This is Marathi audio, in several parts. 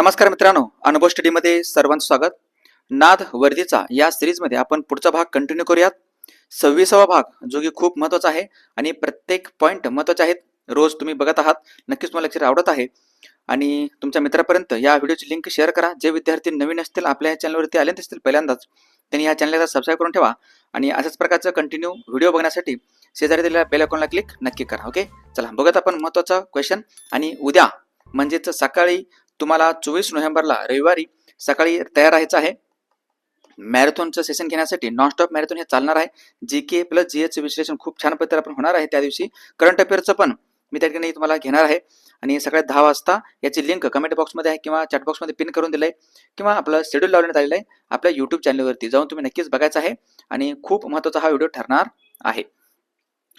नमस्कार मित्रांनो अनुभव स्टडीमध्ये सर्वांचं स्वागत. नाद वर्दीचा या सिरीजमध्ये आपण पुढचा भाग कंटिन्यू करूयात. सव्वीसावा भाग जो की खूप महत्त्वाचा आहे आणि प्रत्येक पॉईंट महत्त्वाचे आहेत रोज तुम्ही बघत आहात नक्कीच तुम्हाला लेक्चर आवडत आहे. आणि तुमच्या मित्रापर्यंत या व्हिडिओची लिंक शेअर करा. जे विद्यार्थी नवीन असतील आपल्या या चॅनलवरती आले असतील पहिल्यांदाच त्यांनी या चॅनलला सबस्क्राईब करून ठेवा. आणि अशाच प्रकारचं कंटिन्यू व्हिडिओ बघण्यासाठी शेजारी दिलेल्या बेल आयकॉनला क्लिक नक्की करा ओके चला बघत आपण महत्त्वाचा क्वेश्चन आणि उद्या म्हणजेच सकाळी तुम्हाला चोवीस नोव्हेंबरला रविवारी सकाळी तयार राहायचं आहे. मॅरेथॉनचं सेशन घेण्यासाठी नॉनस्टॉप मॅरेथॉन हे चालणार आहे. जी के प्लस जी एच विश्लेषण खूप छान पद्धतीने आपण होणार आहे. त्या दिवशी करंट अफेअरचं पण मी त्या ठिकाणी तुम्हाला घेणार आहे. आणि सकाळी दहा वाजता याची लिंक कमेंट बॉक्समध्ये आहे किंवा चॅट बॉक्समध्ये पिन करून दिलं आहे किंवा आपलं शेड्यूल लावण्यात आलेलं आहे. आपल्या यूट्यूब चॅनलवरती जाऊन तुम्ही नक्कीच बघायचं आहे. आणि खूप महत्त्वाचा हा व्हिडिओ ठरणार आहे.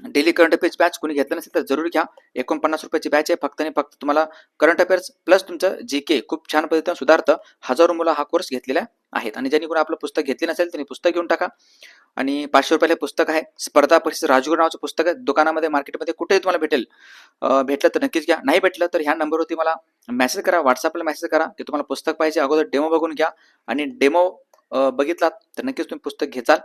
डेली करंट अफेअर्स बॅच कोणी घेतलं नसेल तर जरूर घ्या. एकोणपन्नास रुपयाची बॅच आहे. फक्त आणि फक्त तुम्हाला करंट अफेअर्स प्लस तुमचं जी के खूप छान पद्धतीनं सुधारतं. हजारो मुलं हा कोर्स घेतलेला आहेत. आणि ज्यांनी कोणी आपलं पुस्तक घेतले नसेल त्यांनी पुस्तक घेऊन टाका. आणि पाचशे रुपयाला पुस्तक आहे. स्पर्धा परीक्षा राजगुरू नावाचं पुस्तक आहे. दुकानामध्ये मार्केटमध्ये कुठेही तुम्हाला भेटेल. भेटलं तर नक्कीच घ्या. नाही भेटलं तर ह्या नंबरवरती मला मेसेज करा. व्हॉट्सअपला मेसेज करा की तुम्हाला पुस्तक पाहिजे. अगोदर डेमो बघून घ्या. आणि डेमो बघितलात तर नक्कीच तुम्ही पुस्तक घेचाल.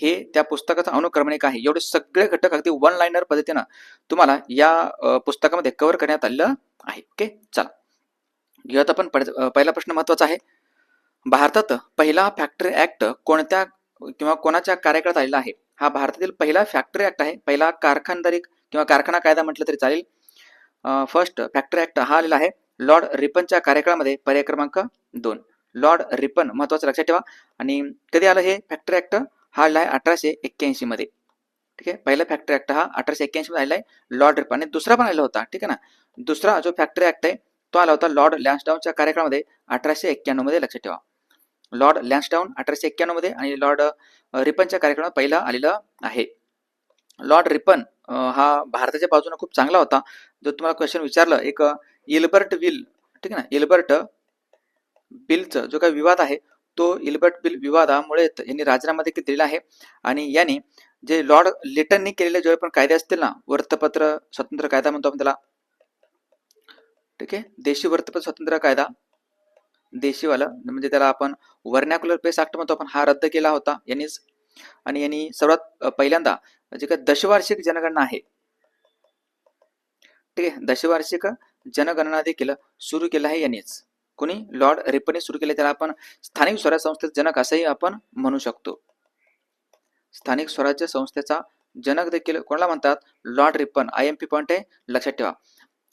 हे त्या पुस्तकाचं अनुक्रमणिक आहे. एवढे सगळे घटक अगदी वन लाईनर पद्धतीनं तुम्हाला या पुस्तकामध्ये कव्हर करण्यात आलेलं आहे. ओके चला. घेऊयात आपण पहिला प्रश्न महत्त्वाचा आहे. भारतात पहिला फॅक्टरी ऍक्ट कोणत्या किंवा कोणाच्या कार्यकाळात आलेला आहे? हा भारतातील पहिला फॅक्टरी ऍक्ट आहे. पहिला कारखानदारी किंवा कारखाना कायदा म्हटलं तरी चालेल. फर्स्ट फॅक्टरी ऍक्ट हा आलेला आहे. लॉर्ड रिपनच्या कार्यकाळामध्ये पर्याय क्रमांक दोन. लॉर्ड रिपन महत्वाचं लक्षात ठेवा. आणि कधी आलं हे? फॅक्टरी ऍक्ट आला आहे अठराशे एक्क्याऐंशी मध्ये. ठीक आहे? पहिला फॅक्टरी ऍक्ट हा अठराशे एक्क्याऐंशी मध्ये आलेला आहे लॉर्ड रिपन आणि दुसरा पण आलेला होता ठीक आहे ना? दुसरा जो फॅक्टरी ऍक्ट आहे तो आला होता लॉर्ड लॅन्सडाऊनच्या कार्यक्रमामध्ये अठराशे एक्क्याण्णवमध्ये लक्षात ठेवा. लॉर्ड लॅन्सडाऊन अठराशे एक्क्याण्णवमध्ये आणि लॉर्ड रिपनच्या कार्यक्रमात पहिला आलेला आहे. लॉर्ड रिपन हा भारताच्या बाजूने खूप चांगला होता. जो तुम्हाला क्वेश्चन विचारलं एक इल्बर्ट विल ठीक आहे ना? इल्बर्ट बिलचं जो काही विवाद आहे तो इल्बर्ट बिल विवादामुळे यांनी राजीनामा देखील दिलेला आहे. आणि यांनी जे लॉर्ड लिटननी केलेले जे पण कायदे असतील ना वृत्तपत्र स्वतंत्र कायदा म्हणतो आपण त्याला. ठीक आहे? देशी वृत्तपत्र स्वतंत्र कायदा. देशीवाला म्हणजे त्याला आपण वर्नॅक्युलर पेस ऍक्ट म्हणतो आपण हा रद्द केला होता यांनीच. आणि यांनी सर्वात पहिल्यांदा जे काय दशवार्षिक जनगणना आहे ठीक आहे? दशवार्षिक जनगणना देखील सुरू केलं आहे यांनीच. कोणी? लॉर्ड रिपने सुरू केले त्याला आपण स्थानिक स्वराज्य संस्थेचे जनक असंही आपण म्हणू शकतो. स्थानिक स्वराज्य संस्थेचा जनक देखील कोणाला म्हणतात? Lord Ripon. I M P point आहे लक्षात ठेवा.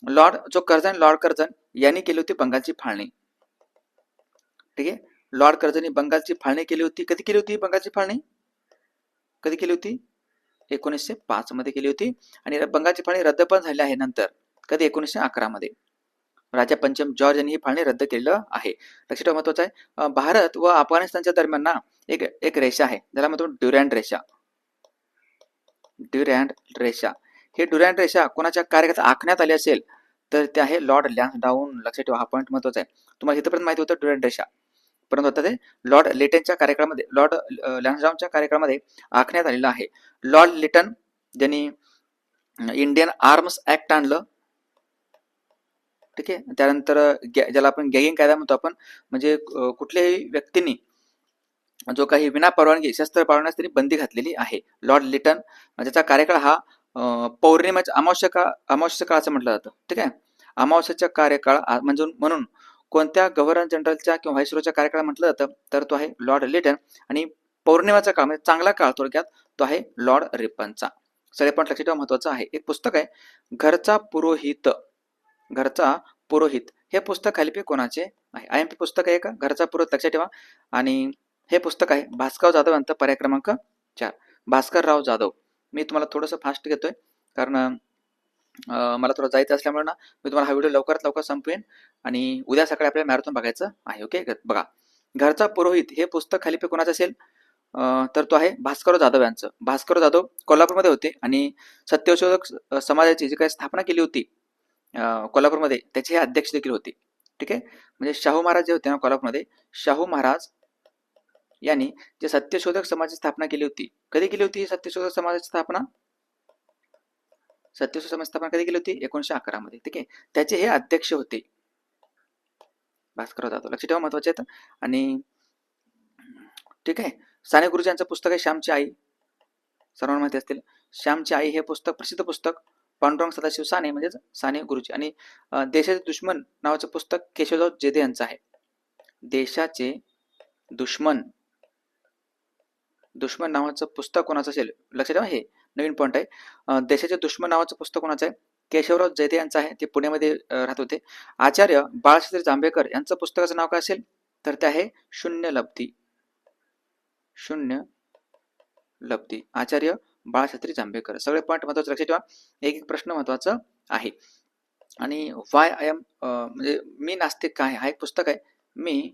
लॉर्ड जो कर्जन लॉर्ड कर्जन यांनी केली होती बंगालची फाळणी. ठीक आहे? लॉर्ड कर्जनी बंगालची फाळणी केली होती. कधी केली होती बंगालची फाळणी? कधी केली होती? एकोणीसशे पाच मध्ये केली होती. आणि बंगालची फाळणी रद्द पण झाली आहे नंतर. कधी? एकोणीसशे अकरा मध्ये. राजा पंचम जॉर्ज यांनी ही फाळणी रद्द केलेलं आहे. लक्षात ठेवा महत्वाचं आहे भारत व अफगाणिस्तानच्या दरम्यान ना एक एक रेषा आहे. ज्याला म्हणतो ड्युरँड रेषा. ड्युरँड रेषा. हे ड्युरँड रेषा कोणाच्या कार्यात आखण्यात आली असेल तर ते आहे लॉर्ड लॅन्स डाऊन लक्षात ठेवा हा पॉईंट महत्त्वाचा आहे. तुम्हाला इथपर्यंत माहिती होतं ड्युरँड रेषा. परंतु आता ते लॉर्ड लेटनच्या कार्यक्रमामध्ये लॉर्ड लॅन्सडाऊनच्या कार्यक्रमामध्ये आखण्यात आलेलं आहे. लॉर्ड लिटन ज्यांनी इंडियन आर्म्स ऍक्ट आणलं ठीक आहे? त्यानंतर गॅ- ज्याला आपण गॅगिंग कायदा म्हणतो आपण म्हणजे कुठल्याही व्यक्तींनी जो काही विना परवानगी शस्त्र पाळण्यास त्यांनी बंदी घातलेली आहे. लॉर्ड लिटन ज्याचा कार्यकाळ हा पौर्णिमेच्या अमावस्या काळ अमावस्या काळाचं म्हटलं जातं. ठीक आहे? अमावस्याच्या कार्यकाळ म्हणजे म्हणून कोणत्या गव्हर्नर जनरलच्या किंवा व्हायसरोच्या कार्यकाळ म्हटलं जातं तर तो आहे लॉर्ड लिटन आणि पौर्णिमेचा काळ म्हणजे चांगला काळ थोडक्यात तो आहे लॉर्ड रिपनचा. सगळे पण लक्षात ठेवा महत्वाचं आहे. एक पुस्तक आहे घरचा पुरोहित. घरचा पुरोहित. हे पुस्तक खालीपे कोणाचे? आहे. आय एम पी पुस्तक आहे का? घरचा पुरोहित लक्षात ठेवा. आणि हे पुस्तक आहे भास्कर जाधव यांचा पर्याय क्रमांक चार. भास्करराव जाधव. मी तुम्हाला थोडंसं फास्ट घेतोय. कारण मला थोडं जायचं असल्यामुळे ना मी तुम्हाला हा व्हिडिओ लवकरात लवकर संपवेन. आणि उद्या सकाळी आपल्याला मॅरेथॉन बघायचं आहे ओके बघा. घरचा पुरोहित हे पुस्तक खालीपे कोणाचं असेल? तर तो आहे भास्कर जाधव यांचं. भास्कर जाधव कोल्हापूरमध्ये होते. आणि सत्यशोधक समाजाची जी काही स्थापना केली होती कोल्हापूरमध्ये त्याचे हे अध्यक्ष देखील होते. ठीक आहे? म्हणजे शाहू महाराज जे होते ना कोल्हापूरमध्ये शाहू महाराज यांनी जे सत्यशोधक समाजाची स्थापना केली होती कधी केली होती ही सत्यशोधक समाजाची स्थापना? सत्यशोधक समाज स्थापना कधी केली होती? एकोणीशे अकरा मध्ये. ठीक आहे? त्याचे हे अध्यक्ष होते. भास्कर जातो लक्ष ठेवा महत्त्वाचे आहेत. आणि ठीक आहे? साने गुरुजी यांचं पुस्तक आहे श्यामची आई. सर्वांना माहिती असतील. श्यामची आई हे पुस्तक प्रसिद्ध पुस्तक पांडुरंग सदाशिव साने म्हणजेच साने गुरुजी आणि देशाचे दुश्मन नावाचं पुस्तक केशवराव जेदे यांचं आहे. देशाचे दुश्मन दुश्मन नावाचं पुस्तक कोणाचं असेल? लक्षात ठेवा हे नवीन पॉईंट आहे. देशाचे दुश्मन नावाचं पुस्तक कोणाचं आहे? केशवराव जैदे यांचं आहे. ते पुण्यामध्ये राहत होते. आचार्य बाळशास्त्री जांभेकर यांचं पुस्तकाचं नाव काय असेल? तर ते आहे शून्य लब्धी. शून्य लब्धी. आचार्य बाळशास्त्री जांभेकर. सगळे पॉईंट महत्त्वाचे. लक्षात ठेवा एक एक प्रश्न महत्त्वाचा आहे. आणि वाय आय एम म्हणजे मी नास्तिक काय हा एक पुस्तक आहे. मी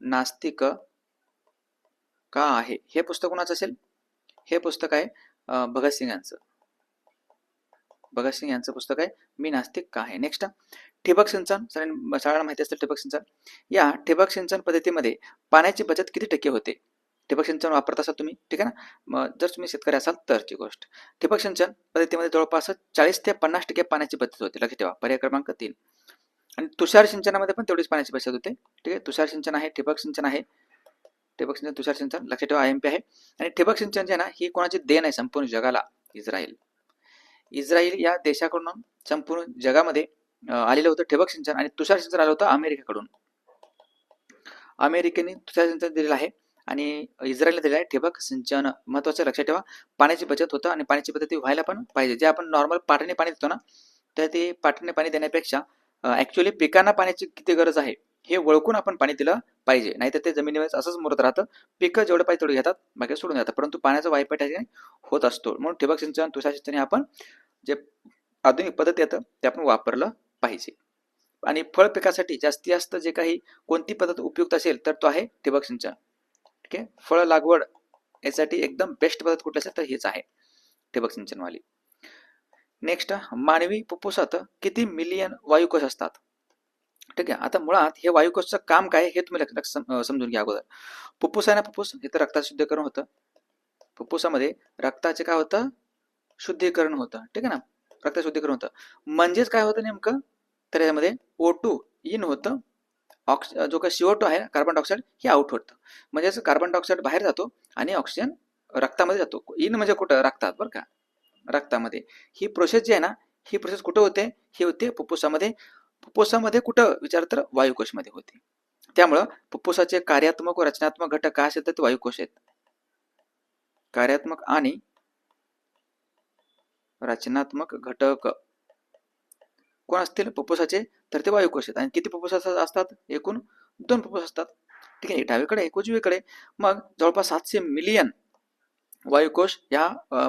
नास्तिक का आहे? हे पुस्तक कोणाचं असेल? हे पुस्तक आहे भगतसिंग यांचं भगतसिंग यांचं पुस्तक आहे मी नास्तिक का आहे? नेक्स्ट ठिबक सिंचन. सगळ्यांना सगळ्यांना माहिती असतं ठिबक सिंचन. या ठिबक सिंचन पद्धतीमध्ये पाण्याची बचत किती टक्के होते? ठिबक सिंचन वापरत असाल तुम्ही ठीक आहे ना? मग जर तुम्ही शेतकरी असाल तरची गोष्ट. ठिबक सिंचन पद्धतीमध्ये जवळपास चाळीस ते पन्नास टक्के पाण्याची बचत होते. लक्षात ठेवा. पर्याय क्रमांक तीन. आणि तुषार सिंचनामध्ये पण तेवढीच पाण्याची बचत होते. ठीक आहे? तुषार सिंचन आहे ठिबक सिंचन आहे. ठिबक सिंचन तुषार सिंचन लक्षात ठेवा आय एम पी आहे. आणि ठिबक सिंचन जे आहे ना ही कोणाची देण आहे? संपूर्ण जगाला. इस्रायल. इस्रायल या देशाकडून संपूर्ण जगामध्ये आलेलं होतं ठिबक सिंचन आणि तुषार सिंचन आलं होतं अमेरिकेकडून. अमेरिकेने तुषार सिंचन दिलेलं आहे. आणि इस्रायलने दिलेला आहे ठिबक सिंचन. महत्वाचं लक्षात ठेवा. पाण्याची बचत होतं आणि पाण्याची बचत व्हायला पण पाहिजे. जे आपण नॉर्मल पाटणे पाणी देतो ना तर ते पाटणे पाणी देण्यापेक्षा ऍक्च्युली पिकांना पाण्याची किती गरज आहे हे ओळखून आपण पाणी दिलं पाहिजे. नाहीतर ते जमिनीवर असंच मुरत राहतं. पिकं जेवढं पाहिजे तेवढे घेतात बाकी सोडून जातात परंतु पाण्याचा वायपट होत असतो. म्हणून ठिबक सिंचन तुषार सिंचन आपण जे आधुनिक पद्धत येतं ते आपण वापरलं पाहिजे. आणि फळ पिकासाठी जास्तीत जास्त जे काही कोणती पद्धत उपयुक्त असेल तर तो आहे ठिबक सिंचन. ठीक आहे? फळ लागवड यासाठी एकदम बेस्ट पद्धत कुठली असेल तर हीच आहे. ठिबक सिंचनवाली. नेक्स्ट मानवी फुफ्फुसात किती मिलियन वायुकोश असतात? ठीक आहे? आता मुळात हे वायुकोशचं काम काय हे तुम्ही समजून घ्या अगोदर. फुफ्फुस आहे ना फुफ्फुस? हे तर रक्ताचं शुद्धीकरण होतं. फुफ्फुसामध्ये रक्ताचे काय होतं? शुद्धीकरण होतं. ठीक आहे ना? रक्त शुद्धीकरण होतं. म्हणजेच काय होतं नेमकं? तर यामध्ये ओ टू इन होतं. ऑक्स जो काही C O two carbon dioxide हे आउट होतं. म्हणजेच कार्बन डायऑक्साईड बाहेर जातो आणि ऑक्सिजन रक्तामध्ये जातो. इन म्हणजे कुठं? रक्तात बरं का? रक्तामध्ये. ही प्रोसेस जी आहे ना ही प्रोसेस कुठं होते? ही होते फुफ्फुसामध्ये फुफ्फुसामध्ये कुठं? विचार तर वायुकोशमध्ये होते. त्यामुळं फुफ्फुसाचे कार्यात्मक व रचनात्मक घटक काय असेल तर ते वायुकोश आहेत. कार्यात्मक आणि रचनात्मक घटक कोण असतील फुफ्फुसाचे तर ते वायुकोश आहेत आणि किती फुफ्फुस असतात- एकूण दोन फुफ्फुस असतात. ठीक आहे डावीकडे एक उजवीकडे मग जवळपास सातशे मिलियन वायुकोश या अ,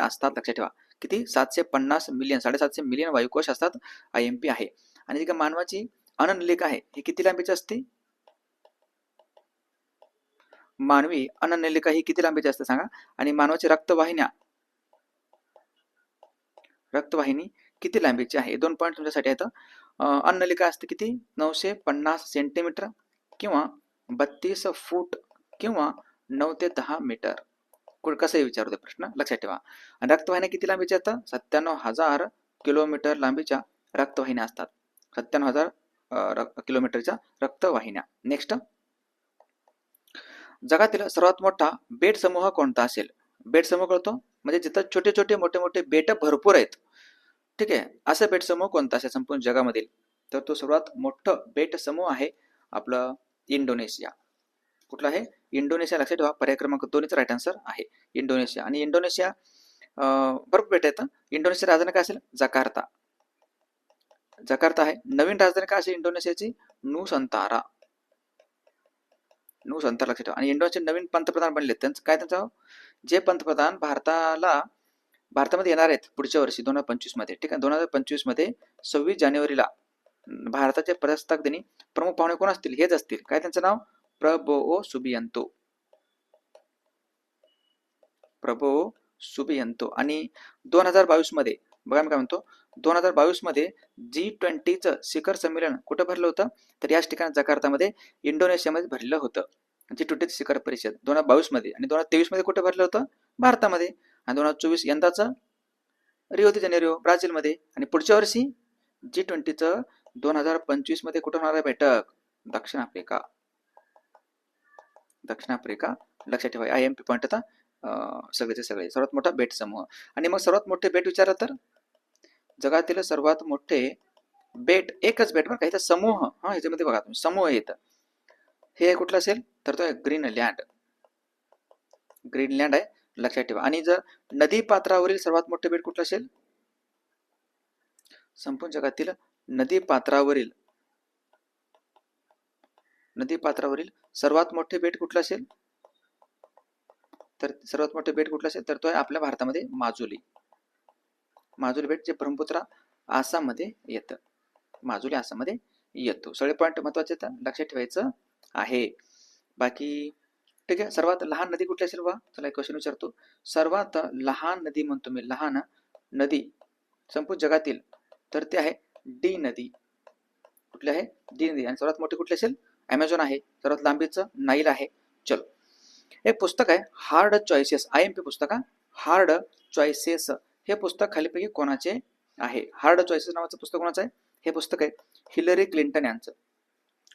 असतात. लक्षात ठेवा. किती? सातशे पन्नास मिलियन साडेसातशे मिलियन वायुकोश असतात आय एम पी आहे. आणि जी का मानवाची अननलिका आहे ही किती लांबीची असते? मानवी अननलिका ही किती लांबीची असते सांगा? आणि मानवाची रक्तवाहिन्या रक्तवाहिनी किती लांबीची आहे? दोन पॉईंट तुमच्यासाठी आहेत. अन्नलिका असते किती? नऊशे पन्नास सेंटीमीटर किंवा बत्तीस फूट किंवा नऊ ते दहा मीटर कुठं कसंही विचारू दे प्रश्न? लक्षात ठेवा. आणि रक्तवाहिन्या किती लांबीच्या असतात सत्त्याण्णव हजार किलोमीटर लांबीच्या रक्तवाहिन्या असतात. सत्त्याण्णव हजार किलोमीटरच्या रक्तवाहिन्या. नेक्स्ट जगातील सर्वात मोठा बेट समूह कोणता असेल? बेट समूह कळतो? म्हणजे जिथं छोटे छोटे मोठे मोठे बेट भरपूर आहेत. ठीक आहे? असा बेट समूह कोणता? असेल संपूर्ण जगामधील. तर तो सर्वात मोठं बेट समूह आहे आपलं इंडोनेशिया. कुठला आहे? इंडोनेशिया. लक्षात ठेवा पर्याय क्रमांक दोन्हीचा राईट आन्सर आहे. इंडोनेशिया. आणि इंडोनेशिया बरोबर भरपूर बेट आहेत इंडोनेशिया राजधानी काय असेल? जकार्ता. जकार्ता आहे. नवीन राजधानी काय असेल इंडोनेशियाची? नुसंतारा नुसंतारा लक्षात ठेवा. आणि इंडोनेशिया नवीन पंतप्रधान बनले त्यांचं काय त्यांचं? जे पंतप्रधान भारताला भारतामध्ये येणार आहेत पुढच्या वर्षी दोन हजार पंचवीसमध्ये. ठीक आहे? दोन हजार पंचवीसमध्ये सव्वीस जानेवारीला भारताच्या भारताचे प्रजासत्ताक दिनी प्रमुख पाहुणे कोण असतील? हेच असतील. काय त्यांचं नाव? प्रबोओ सुबियंतो. प्रभो सुबियंतो. आणि दोन हजार बावीसमध्ये बघा मी काय म्हणतो दोन हजार बावीसमध्ये जी ट्वेंटीचं शिखर संमेलन कुठं भरलं होतं? तर याच ठिकाणी जकार्तामध्ये इंडोनेशियामध्ये भरलं होतं. जी ट्वेंटीचं शिखर परिषद दोन हजार बावीसमध्ये आणि दोन हजार तेवीसमध्ये कुठं भरलं होतं? भारतामध्ये. आणि दोन हजार चोवीस यंदाचं. रिओ दि जानेरिओ ब्राझीलमध्ये. आणि पुढच्या वर्षी जी ट्वेंटीचं दोन हजार पंचवीसमध्ये कुठं होणार आहे बैठक? दक्षिण आफ्रिका. दक्षिण आफ्रिका. लक्षात ठेवा आय एम पी पॉईंट आता सगळेचे सगळे सर्वात मोठा बेट समूह. आणि मग सर्वात मोठे बेट विचारलं तर जगातील सर्वात मोठे बेट एकच बेट बरं का इथं समूह. हा ह्याच्यामध्ये बघा तुम्ही समूह येतं हे कुठलं असेल? तर तो आहे ग्रीनलँड. ग्रीनलँड आहे. लक्षात ठेवा. आणि जर नदी पात्रावरील सर्वात मोठे बेट कुठलं असेल? संपूर्ण जगातील नदी पात्रावरील नदी पात्रावरील सर्वात मोठे बेट कुठलं असेल? तर सर्वात मोठे बेट कुठलं असेल? तर तो आहे आपल्या भारतामध्ये माजुली. माजुली बेट जे ब्रह्मपुत्रा आसाममध्ये येतं. माजुली आसाममध्ये येतो. सगळे पॉईंट महत्त्वाचे तर लक्षात ठेवायचं आहे. बाकी ठीक आहे? सर्वात लहान नदी कुठली असेल बा चला एक क्वेश्चन विचारतो. सर्वात लहान नदी म्हणतो मी लहान नदी संपूर्ण जगातील तर ते आहे डी नदी. कुठली आहे? डी नदी. आणि सर्वात मोठी कुठली असेल? अमेझॉन आहे. सर्वात लांबीचं नाईल आहे. चलो. एक पुस्तक आहे hard choices I M P पुस्तक हार्ड चॉईसेस हे पुस्तक खालीपैकी कोणाचे आहे? हार्ड चॉईसेस नावाचं पुस्तक कोणाचं आहे? हे पुस्तक आहे हिलरी क्लिंटन यांचं.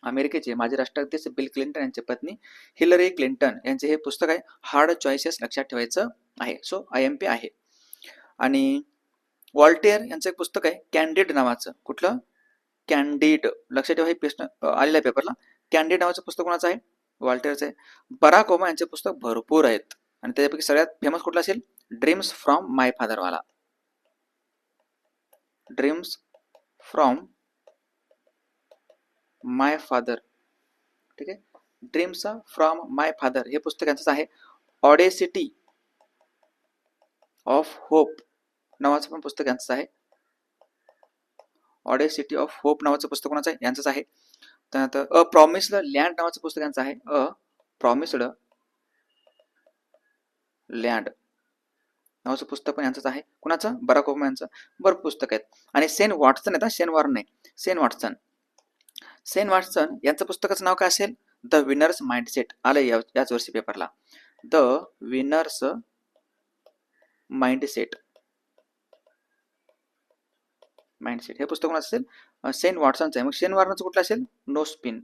अमेरिकेचे माजी राष्ट्राध्यक्ष बिल क्लिंटन यांची पत्नी हिलरी क्लिंटन यांचे हे पुस्तक आहे हार्ड चॉईसेस लक्षात ठेवायचं आहे. सो आय एम पी आहे. आणि वॉल्टेअर यांचं एक पुस्तक आहे कॅन्डिड नावाचं. कुठलं? कॅन्डिड. लक्षात ठेवा हे प्रश्न आलेला आहे पेपरला कॅन्डिड नावाचं पुस्तक कोणाचं आहे? वॉल्टेअरचं आहे. बराक ओमा यांचे पुस्तक भरपूर आहेत. आणि त्याच्यापैकी सगळ्यात फेमस कुठलं असेल? ड्रीम्स फ्रॉम माय फादरवाला. ड्रीम्स फ्रॉम माय फादर ठीक आहे? ड्रीम्स फ्रॉम माय फादर हे पुस्तक यांचंच आहे. ऑडेसिटी ऑफ होप नावाचं पण पुस्तक यांचंच आहे. ऑडेसिटी ऑफ होप नावाचं पुस्तक कोणाचं आहे? यांचंच आहे. त्यानंतर अ प्रॉमिस्ड लँड नावाचं पुस्तक यांचं आहे. अ प्रॉमिस्ड लँड नावाचं पुस्तक पण यांचंच आहे. कुणाचं? बराक ओबामा यांचं बरं पुस्तक आहेत. आणि सेन वॉटसन आहेत हा, वॉर्न नाही सेन वॉटसन. सेन वॉटसन यांचं पुस्तकाचं नाव काय असेल? द विनर्स माइंडसेट आलं याच वर्षी पेपरला. The winners mindset. माइंडसेट. हे पुस्तक कोणाचं असेल? सेन वॉटसनचं आहे. मग सेन वॉर्नरचं कुठलं असेल? No spin.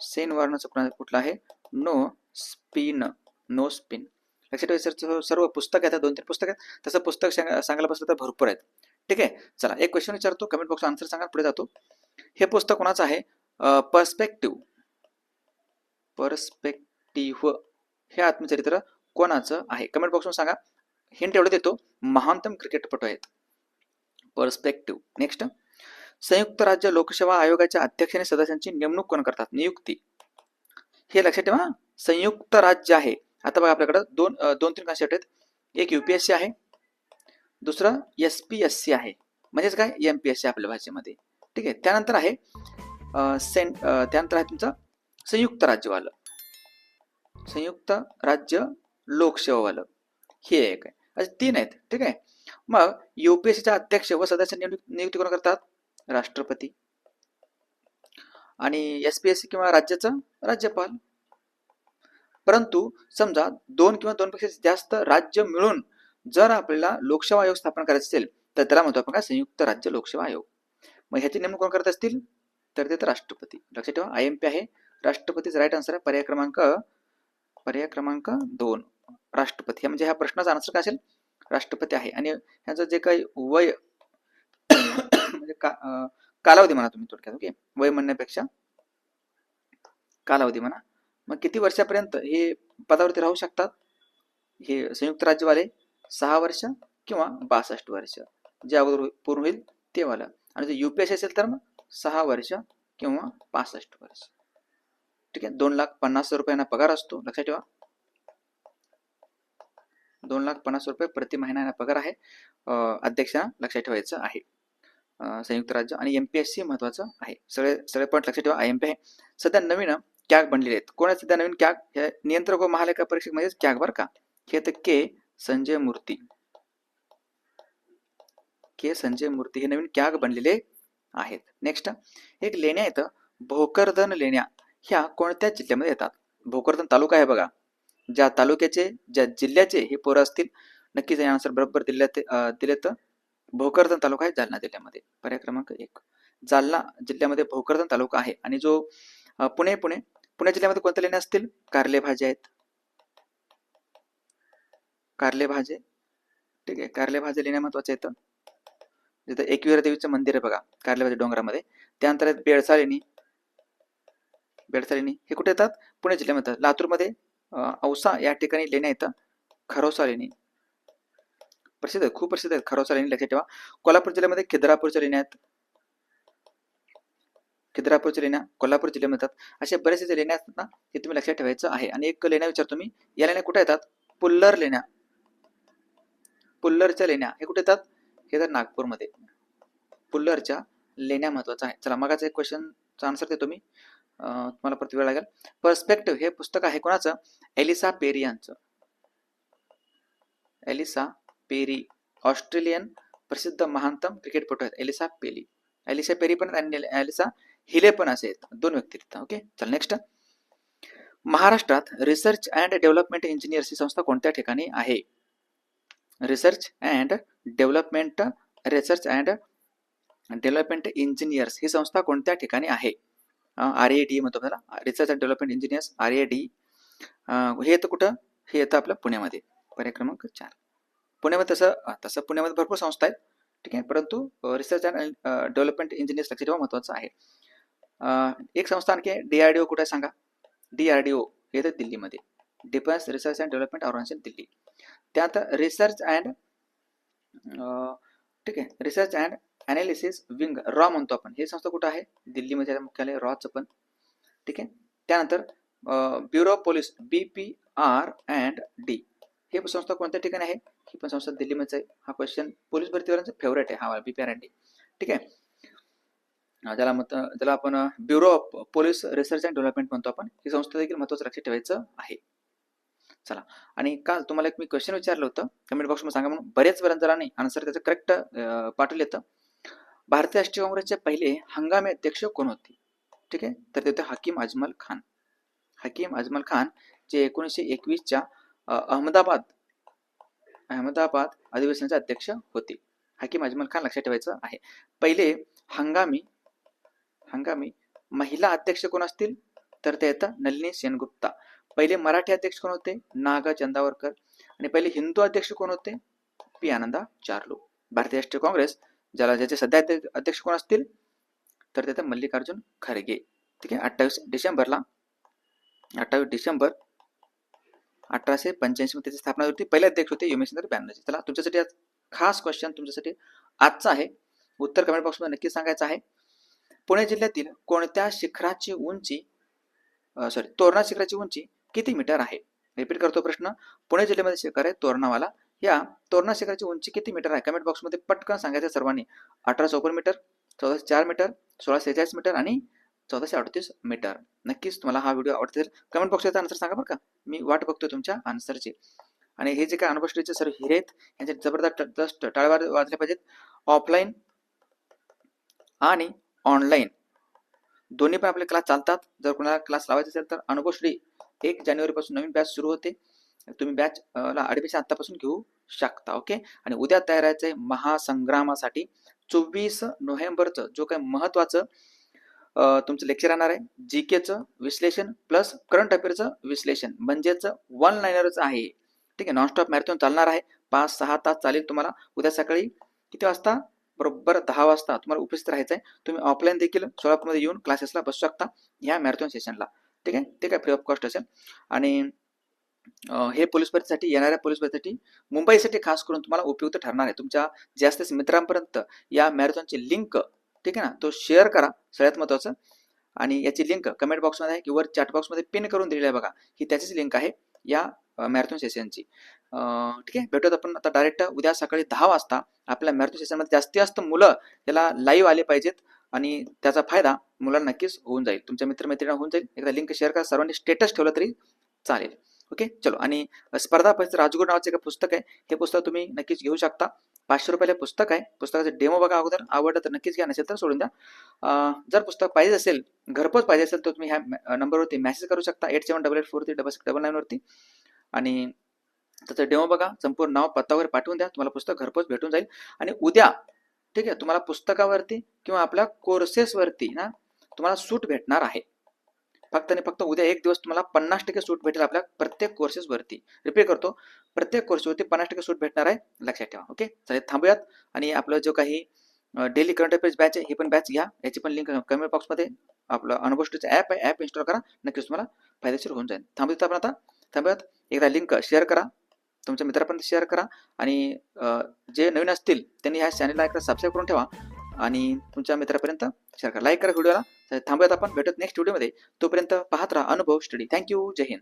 सेन वॉर्नरचं कुठलं कुठलं आहे? No spin. No spin. लक्षात ठेवायचं सर्व- पुस्तक आहेत दोन तीन पुस्तक आहेत. तसं पुस्तक सांगायला बसलं तर भरपूर आहेत. ठीक आहे? चला एक क्वेश्चन विचारतो. कमेंट बॉक्स आन्सर सांगा पुढे जातो. हे पुस्तक कोणाचं आहे? पर्स्पेक्टिव्ह पर्स्पेक्टिव्ह हे आत्मचरित्र कोणाचं आहे? कमेंट बॉक्समध्ये सांगा. हिंट एवढं देतो महानतम क्रिकेटपटू आहेत. पर्स्पेक्टिव्ह नेक्स्ट संयुक्त राज्य लोकसेवा आयोगाच्या अध्यक्ष आणि सदस्यांची नेमणूक कोण करतात? नियुक्ती. हे लक्षात ठेवा संयुक्त राज्य आहे. आता बघा आपल्याकडे दोन दोन तीन कॉन्सेप्ट आहेत. एक युपीएससी आहे. दुसरं एस पी एस सी आहे. म्हणजेच काय? एम पी एस सी आपल्या भाषेमध्ये. ठीक आहे? त्यानंतर आहे सेंट त्यानंतर आहे तुमचं संयुक्त राज्यवालं. संयुक्त राज्य लोकसेवावालं. हे एक आहे. असे तीन आहेत. ठीक आहे? मग युपीएससीच्या अध्यक्ष व सदस्य नियुक्ती नियुक्ती कोण करतात? राष्ट्रपती. आणि एस पी एस सी किंवा राज्याचं राज्यपाल. परंतु समजा दोन किंवा दोनपेक्षा जास्त राज्य मिळून जर आपल्याला लोकसेवा आयोग स्थापन करायचं असेल तर त्याला म्हणतो आपण काय? संयुक्त राज्य लोकसेवा आयोग. मग ह्याची नेमणूक कोण करत असतील? तर ते तर राष्ट्रपती. लक्षात ठेवा आय एम पी आहे. राष्ट्रपतीच राईट आन्सर आहे पर्याय क्रमांक पर्याय क्रमांक दोन. राष्ट्रपती. म्हणजे ह्या प्रश्नाचा आन्सर काय असेल? राष्ट्रपती आहे. आणि ह्याचं जे काही वय म्हणजे का कालावधी म्हणा तुम्ही थोडक्यात ओके? वय म्हणण्यापेक्षा कालावधी म्हणा. मग किती वर्षापर्यंत हे पदावरती राहू शकतात? हे संयुक्त राज्यवाले सहा वर्ष किंवा बासष्ट वर्ष. जे अगोदर पूर्ण होईल ते वाला आणि जर यू पी एस सी असेल तर मग सहा वर्ष किंवा पासष्ट वर्ष. ठीक आहे? दोन लाख पन्नास हजार रुपयांना पगार असतो. लक्षात ठेवा. दोन लाख पन्नास रुपये प्रति महिना पगार आहे. अध्यक्षांना लक्षात ठेवायचं आहे. संयुक्त राज्य आणि एम पी एस सी महत्वाचं आहे. सगळे सगळे पॉईंट लक्षात ठेवा. आय एम पी आहे. सध्या नवीन कॅग बनलेले आहेत. कोण आहे सध्या नवीन कॅग हे नियंत्रक व महालेखा परीक्षक म्हणजेच कॅग बरं का? हे तर के. संजय मूर्ती. के संजय मूर्ती हे नवीन कॅग बनलेले आहेत. नेक्स्ट एक लेण्या येतं. भोकरदन लेण्या. ह्या कोणत्या जिल्ह्यामध्ये येतात? भोकरदन तालुका आहे बघा. ज्या तालुक्याचे ज्या जिल्ह्याचे हे पोरं असतील नक्कीच या आन्सर बरोबर दिले दिले तर भोकरदन तालुका आहे जालना जिल्ह्यामध्ये. पर्याय क्रमांक एक. जालना जिल्ह्यामध्ये भोकरदन तालुका आहे आणि जो पुणे पुणे पुणे जिल्ह्यामध्ये कोणत्या लेण्या असतील? कारले भाजी आहेत. कारले भाजे. ठीक आहे. कारले भाजे लेण्या महत्त्वाच्या आहेत. जिथं एकवीर देवीचं मंदिर आहे बघा कारले डोंगरामध्ये. त्यानंतर आहेत बेळसालिनी बेळसालिनी हे कुठे येतात? पुणे जिल्ह्यामध्ये लातूरमध्ये औसा या ठिकाणी लेण्या येतात खरोसा लेणी प्रसिद्ध आहेत खूप प्रसिद्ध आहेत खरोसा लेणी लक्षात ठेवा. कोल्हापूर जिल्ह्यामध्ये खिद्रापूरच्या लेण्या आहेत. खिद्रापूरच्या लेण्या कोल्हापूर जिल्ह्यामध्ये येतात. अशा बरेचसे जे लेण्या असतात ना ते तुम्ही लक्षात ठेवायचं आहे. आणि एक लेण्या विचारतो मी. या लेण्या कुठे येतात? पुल्लर लेण्या. पुल्लरच्या लेण्या. हे कुठे येतात? हे तर नागपूरमध्ये. पुल्लरच्या लेण्या महत्त्वाचा आहे चला मगाचा एक क्वेश्चनचा आन्सर देतो मी. तुम्हाला परत वेळ लागेल. पर्स्पेक्टिव्ह हे पुस्तक आहे कोणाचं? एलिसा पेरी यांचं. एलिसा पेरी ऑस्ट्रेलियन प्रसिद्ध महानतम क्रिकेटपटू आहेत. Elisa peri. एलिसा पेरी पण आहेत आणि एलिसा हिले पण असे आहेत. दोन व्यक्ती तिथं. ओके? चल नेक्स्ट महाराष्ट्रात रिसर्च अँड डेव्हलपमेंट इंजिनियर्स ही संस्था कोणत्या ठिकाणी आहे? Research and development research and development engineers ही संस्था कोणत्या ठिकाणी आहे? आर ए डी म्हणतो त्याला research and development engineers R A D हे येतं कुठं? हे येतं आपलं पुण्यामध्ये. पर्याय क्रमांक चार. पुण्यामध्ये तसं तसं पुण्यामध्ये भरपूर संस्था आहेत. ठीक आहे? परंतु रिसर्च अँड डेव्हलपमेंट इंजिनियर्स लक्षात ठेवा महत्त्वाचं आहे. एक संस्था आणखी डीआरडीओ कुठे आहे सांगा? डीआरडीओ हे येतं दिल्लीमध्ये. Defence research and development organisation Delhi. त्यात रिसर्च अँड ठीक आहे. रिसर्च अँड अनालिसिस विंग रॉ म्हणतो आपण. हे संस्था कुठं आहे? दिल्लीमध्ये मुख्यालय रॉचं पण. ठीक आहे? त्यानंतर bureau police B P R and D हे संस्था कोणत्या ठिकाणी आहे? ही पण संस्था दिल्लीमध्ये आहे. हा क्वेश्चन पोलीस भरतीवाल्यांचा फेवरेट आहे. हा B P R and D ठीक आहे? ज्याला मत ज्याला आपण bureau of police research and development म्हणतो आपण ही संस्था देखील महत्वाचं लक्षात ठेवायचं आहे. चला. आणि काल तुम्हाला एक मी क्वेश्चन विचारलं होतं. कमेंट बॉक्समध्ये सांगा म्हणून बरेच बऱ्याच जणांनी आन्सर त्याचं करेक्ट पाठवलं येतं भारतीय राष्ट्रीय काँग्रेसचे पहिले हंगामी अध्यक्ष कोण होते? ठीक आहे? तर ते होते हकीम अजमल खान. हकीम अजमल खान जे एकोणीसशे एकवीसच्या अहमदाबाद अहमदाबाद अधिवेशनाचे अध्यक्ष होते. हकीम अजमल खान लक्षात ठेवायचं आहे. पहिले हंगामी हंगामी महिला अध्यक्ष कोण असतील? तर ते येतं नलिनी सेनगुप्ता. पहिले मराठी अध्यक्ष कोण होते? नागा चंदावरकर. आणि पहिले हिंदू अध्यक्ष कोण होते? पी आनंदा चारलो. भारतीय राष्ट्रीय काँग्रेस ज्याला ज्याचे सध्या अध्यक्ष कोण असतील? तर ते मल्लिकार्जुन खरगे. ठीक आहे? अठ्ठावीस डिसेंबरला अठ्ठावीस डिसेंबर अठराशे पंच्याऐंशी मध्ये त्याची स्थापना होती. पहिले अध्यक्ष होते योमेशचंद्र बॅनर्जी. चला तुमच्यासाठी आज खास क्वेश्चन तुमच्यासाठी आजचा आहे. उत्तर कमेंट बॉक्समध्ये नक्की सांगायचं आहे. पुणे जिल्ह्यातील कोणत्या शिखराची उंची सॉरी तोरणा शिखराची उंची किती मीटर आहे? रिपीट करतो प्रश्न. पुणे जिल्ह्यामध्ये शिखर आहे तोरणावाला. या तोरणा शिखराची उंची किती मीटर आहे? कमेंट बॉक्समध्ये पटकन सांगायचं सर्वांनी. अठरा चौपन्न मीटर चौदाशे चार मीटर सोळा सेहेचाळीस मीटर आणि चौदाशे अडतीस मीटर. नक्कीच तुम्हाला हा व्हिडिओ आवडत असेल कमेंट बॉक्समध्ये आन्सर सांगा बरं का. मी वाट बघतो तुमच्या आन्सरची आणि हे जे काय अनुभवश्रीचे सर हिरे आहेत यांचे जबरदस्त टाळवार वाजले पाहिजेत. ऑफलाईन आणि ऑनलाईन दोन्ही पण आपले क्लास चालतात. जर कोणाला क्लास लावायचे असेल तर अनुभवश्री एक जानेवारीपासून नवीन बॅच सुरू होते. तुम्ही बॅच ला ऍडमिशन आतापासून घेऊ शकता ओके आणि उद्या तयार आहे महासंग्रामासाठी चोवीस नोव्हेंबरचं जो काही महत्वाचं तुमचं लेक्चर राहणार आहे जी केचं विश्लेषण प्लस करंट अफेअरचं विश्लेषण. म्हणजेच वन लाईनरच आहे. ठीक आहे नॉनस्टॉप मॅरेथॉन चालणार आहे. पाच सहा तास चालेल तुम्हाला. उद्या सकाळी किती वाजता? बरोबर दहा वाजता तुम्हाला उपस्थित राहायचं आहे तुम्ही ऑफलाईन देखील सोलापूरमध्ये येऊन क्लासेसला बसू शकता ह्या मॅरेथॉन सेशनला ठीक आहे? ते काय फ्री ऑफ कॉस्ट असेल. आणि हे पोलीस भरतीसाठी येणाऱ्या पोलीस भरतीसाठी मुंबईसाठी खास करून तुम्हाला उपयुक्त ठरणार आहे. तुमच्या जास्तीत मित्रांपर्यंत या मॅरेथॉनची लिंक ठीक आहे ना तो शेअर करा. सगळ्यात महत्वाचं. आणि याची लिंक कमेंट बॉक्समध्ये आहे किंवा चॅट बॉक्समध्ये पिन करून दिलेली आहे बघा. ही त्याचीच लिंक आहे या मॅरेथॉन सेशनची ठीक आहे? भेटत आपण आता डायरेक्ट उद्या सकाळी दहा वाजता. आपल्या मॅरेथॉन सेशनमध्ये जास्तीत जास्त मुलं त्याला लाईव्ह आले पाहिजेत. आणि त्याचा फायदा मुलांना नक्कीच होऊन जाईल. तुमच्या मित्रमैत्रिणी होऊन जाईल. एकदा लिंक शेअर करा. सर्वांनी स्टेटस ठेवलं तरी चालेल. ओके चलो. आणि स्पर्धा परीक्षा राजगुरू नावाचं एक पुस्तक आहे. हे पुस्तक तुम्ही नक्कीच घेऊ शकता. पाचशे रुपयाला पुस्तक आहे. पुस्तकाचे डेमो बघा अगोदर. आवडलं तर नक्कीच घ्या नसेल तर सोडून द्या. जर पुस्तक पाहिजे असेल घरपोच पाहिजे असेल तर तुम्ही ह्या नंबरवरती मेसेज करू शकता. Eight seven double eight four three double six double नाईनवरती आणि त्याचं डेमो बघा. संपूर्ण नाव पत्ता वगैरे पाठवून द्या. तुम्हाला पुस्तक घरपोच भेटून जाईल. आणि उद्या ठीक आहे? तुम्हाला पुस्तकावरती किंवा आपल्या कोर्सेसवरती ना तुम्हाला सूट भेटणार आहे. फक्त आणि फक्त उद्या एक दिवस तुम्हाला पन्नास टक्के सूट भेटेल आपल्या प्रत्येक कोर्सेसवरती रिपीट करतो प्रत्येक कोर्सवरती पन्नास टक्के सूट भेटणार आहे. लक्षात ठेवा ओके चालेल थांबूयात. आणि आपलं जो काही डेली करंट अफेअर्स बॅच आहे ही पण बॅच घ्या. याची पण लिंक कमेंट बॉक्समध्ये आपलं अनुभूष्टीचं ॲप आहे. ॲप इन्स्टॉल करा. नक्कीच तुम्हाला फायदेशीर होऊन जाईल. थांबूयात आपण आता. थांबूयात. एकदा लिंक शेअर करा. तुमच्या मित्रापर्यंत शेअर करा आणि जे नवीन असतील त्यांनी ह्या चॅनलला एकदा सबस्क्राईब करून ठेवा आणि तुमच्या मित्रापर्यंत शेअर करा. लाईक करा व्हिडिओला थांबूयात आपण. भेटत नेक्स्ट व्हिडिओमध्ये तोपर्यंत पाहत राहा अनुभव स्टडी थँक्यू जय हिंद.